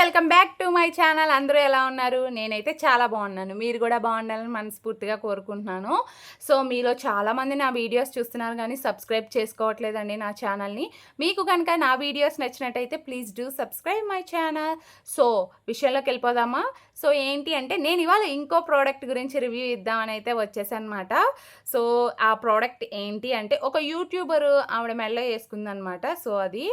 Welcome back to my channel. అందరూ ఎలా ఉన్నారు? నేనైతే చాలా బాగున్నాను. మీరు కూడా బాగుండాలని మనస్ఫూర్తిగా కోరుకుంటున్నాను. సో మీలో చాలామంది నా వీడియోస్ చూస్తున్నారు కానీ సబ్స్క్రైబ్ చేసుకోవట్లేదండి నా ఛానల్ని. మీకు కనుక నా వీడియోస్ నచ్చినట్టయితే please do subscribe my channel. So విషయంలోకి వెళ్ళిపోదామా? సో ఏంటి అంటే నేను ఇవాళ ఇంకో ప్రోడక్ట్ గురించి రివ్యూ ఇద్దామని అయితే వచ్చేసనమాట. అనమాట సో ఆ ప్రోడక్ట్ ఏంటి అంటే ఒక యూట్యూబర్ ఆవిడ మెల్ల వేసుకుందనమాట. సో అది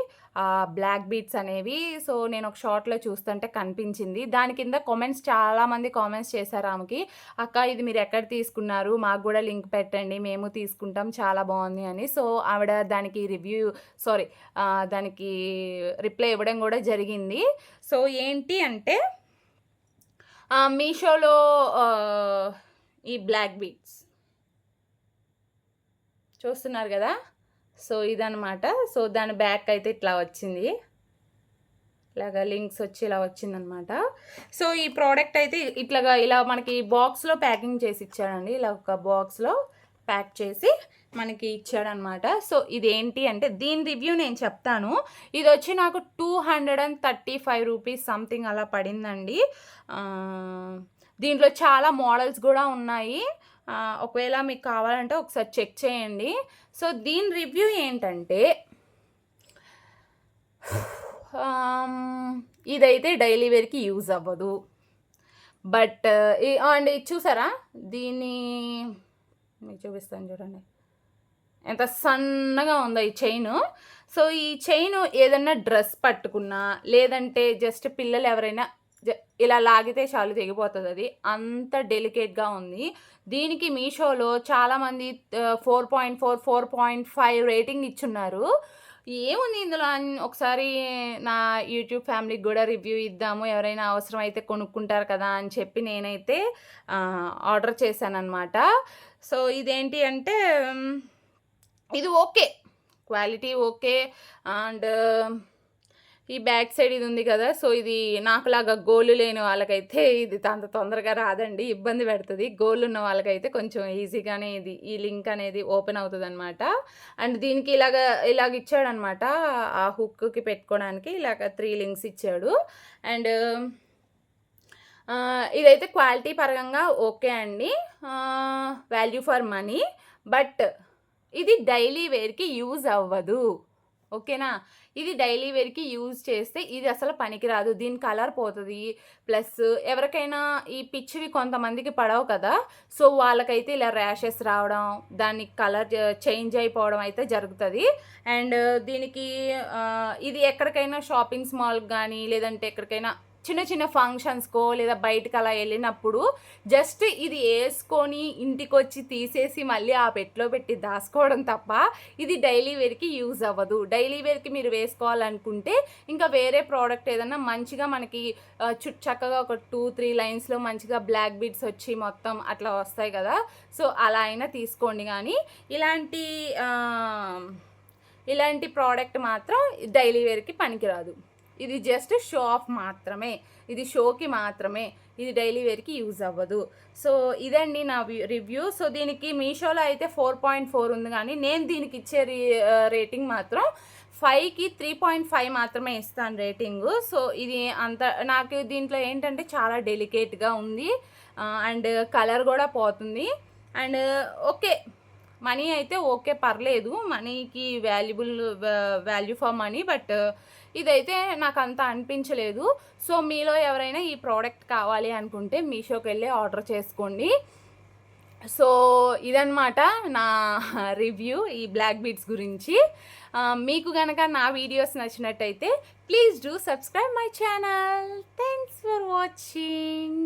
బ్లాక్ బీట్స్ అనేవి. సో నేను ఒక షార్ట్లో చూస్తుంటే కనిపించింది. దాని కింద కామెంట్స్ చాలామంది కామెంట్స్ చేశారు ఆమెకి అక్క ఇది మీరు ఎక్కడ తీసుకున్నారు? మాకు కూడా లింక్ పెట్టండి. మేము తీసుకుంటాం. చాలా బాగుంది అని. సో ఆవిడ దానికి రివ్యూ సారీ దానికి రిప్లై ఇవ్వడం కూడా జరిగింది. సో ఏంటి అంటే మీషోలో ఈ బ్లాక్ బీట్స్ చూస్తున్నారు కదా? సో ఇదనమాట సో దాని బ్యాక్ అయితే ఇట్లా వచ్చింది. ఇలాగా లింక్స్ వచ్చి ఇలా వచ్చిందనమాట సో ఈ ప్రోడక్ట్ అయితే ఇట్లాగా ఇలా మనకి బాక్స్లో ప్యాకింగ్ చేసి ఇచ్చాడండి. ఇలా ఒక బాక్స్లో ప్యాక్ చేసి మనకి ఇచ్చాడనమాట సో ఇదేంటి అంటే దీని రివ్యూ నేను చెప్తాను. ఇది వచ్చి నాకు two hundred and thirty five rupees something అలా పడిందండి. దీంట్లో చాలా మోడల్స్ కూడా ఉన్నాయి. ఒకవేళ మీకు కావాలంటే ఒకసారి చెక్ చేయండి. సో దీని రివ్యూ ఏంటంటే ఇదైతే డైలీ వేర్కి యూజ్ అవ్వదు. బట్ అండ్ చూసారా? దీన్ని మీకు చూపిస్తాను చూడండి. ఎంత సన్నగా ఉందో ఈ చైన్. సో ఈ చైన్ ఏదన్నా డ్రెస్ పట్టుకున్నా లేదంటే జస్ట్ పిల్లలు ఎవరైనా ఇలా లాగితే చాలు తెగిపోతుంది అది అంత డెలికేట్గా ఉంది. దీనికి మీషోలో చాలామంది four point four four point five rating ఇచ్చున్నారు. ఏముంది ఇందులో? ఒకసారి నా యూట్యూబ్ ఫ్యామిలీకి కూడా రివ్యూ ఇద్దాము. ఎవరైనా అవసరం అయితే కొనుక్కుంటారు కదా అని చెప్పి నేనైతే ఆర్డర్ చేశానమాట సో ఇదేంటి అంటే ఇది ఓకే. Quality okay. అండ్ ఈ బ్యాక్ సైడ్ ఇది ఉంది కదా సో ఇది నాకులాగా గోల్ లేని వాళ్ళకైతే ఇది అంత తొందరగా రాదండి ఇబ్బంది పెడుతుంది. గోల్ ఉన్న వాళ్ళకైతే కొంచెం ఈజీగానే ఇది ఈ లింక్ అనేది ఓపెన్ అవుతుంది అనమాట అండ్ దీనికి ఇలాగ ఇలాగ ఇచ్చాడనమాట ఆ హుక్కి పెట్టుకోవడానికి ఇలాగ త్రీ లింక్స్ ఇచ్చాడు. అండ్ ఇదైతే క్వాలిటీ పరంగా ఓకే అండి. వాల్యూ ఫర్ మనీ బట్ ఇది డైలీ వేర్కి యూజ్ అవ్వదు. ఓకేనా? ఇది డైలీ వేర్కి యూజ్ చేస్తే ఇది అసలు పనికిరాదు. దీని కలర్ పోతుంది. ప్లస్ ఎవరికైనా ఈ పిచ్చివి కొంతమందికి పడవు కదా. సో వాళ్ళకైతే ఇలా ర్యాషెస్ రావడం దానికి కలర్ చేంజ్ అయిపోవడం అయితే జరుగుతుంది. అండ్ దీనికి ఇది ఎక్కడికైనా షాపింగ్స్ మాల్కి కానీ లేదంటే ఎక్కడికైనా చిన్న చిన్న ఫంక్షన్స్కో లేదా బయటకు అలా వెళ్ళినప్పుడు జస్ట్ ఇది వేసుకొని ఇంటికి వచ్చి తీసేసి మళ్ళీ ఆ పెట్లో పెట్టి దాచుకోవడం తప్ప ఇది డైలీ వేర్కి యూజ్ అవ్వదు. డైలీ వేర్కి మీరు వేసుకోవాలనుకుంటే ఇంకా వేరే ప్రోడక్ట్ ఏదైనా మంచిగా మనకి చుట్ చక్కగా ఒక టూ త్రీ లైన్స్లో మంచిగా బ్లాక్ బీడ్స్ వచ్చి మొత్తం అట్లా వస్తాయి కదా. సో అలా అయినా తీసుకోండి. కానీ ఇలాంటి ఇలాంటి ప్రోడక్ట్ మాత్రం డైలీ వేర్కి పనికిరాదు. ఇది జస్ట్ షో ఆఫ్ మాత్రమే. ఇది షోకి మాత్రమే. ఇది డైలీ వేర్కి యూజ్ అవ్వదు. సో ఇదండి నా రివ్యూ సో దీనికి మీషోలో అయితే ఫోర్ పాయింట్ ఫోర్ ఉంది కానీ నేను దీనికి ఇచ్చే రేటింగ్ మాత్రం ఫైవ్కి త్రీ పాయింట్ ఫైవ్ మాత్రమే ఇస్తాను రేటింగ్ సో ఇది అంత నాకు దీంట్లో ఏంటంటే చాలా డెలికేట్గా ఉంది. అండ్ కలర్ కూడా పోతుంది. అండ్ ఓకే మనీ అయితే ఓకే పర్లేదు. మనీకి valuable value for money but uh, ఇదైతే నాకు అంత అనిపించలేదు. సో మీలో ఎవరైనా ఈ ప్రోడక్ట్ కావాలి అనుకుంటే మీషోకి వెళ్ళి ఆర్డర్ చేసుకోండి. సో ఇదన్నమాట నా రివ్యూ ఈ బ్లాక్ బీట్స్ గురించి. మీకు కనుక నా వీడియోస్ నచ్చినట్టయితే please do subscribe my channel. Thanks for watching.